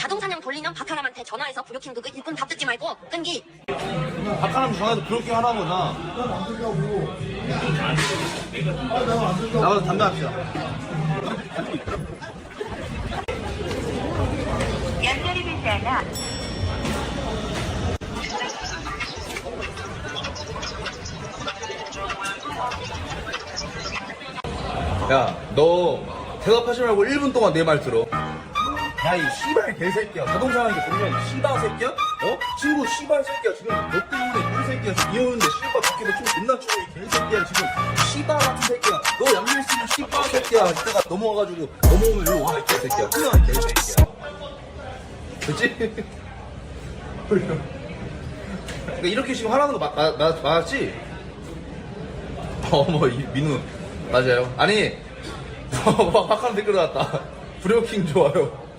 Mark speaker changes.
Speaker 1: 자동사냥 돌리면 박하람한테 전화해서 부료킹 그거 일꾼 답 듣지 말고 끈기
Speaker 2: 박하람 전화도 그렇게 하나 보다. 나가서 담배 합시다.
Speaker 3: 연결이 되지 않아
Speaker 2: 야, 너 대답하지 말고 1분 동안 내 말 들어. 야, 이 씨발 개새끼야. 자동차라는 게 보면 씨발 새끼야? 어? 친구 씨발 새끼야. 지금 너 때문에 이 새끼야. 지금 이오는데 씨발 밖에서 춤 존나 추고 이 개새끼야. 지금 씨발 같은 새끼야. 너 양말 쓰는 씨발 새끼야. 이따가 넘어와가지고 넘어오면 일로 와, 이 개새끼야. 그냥 이 개새끼야. 그치? 그러니까 이렇게 지금 하라는 거 마, 마, 마, 맞지? 어머, 이 민우. 맞아요. 아니, 어, 박하는 댓글 나왔다. 브레오킹 좋아요.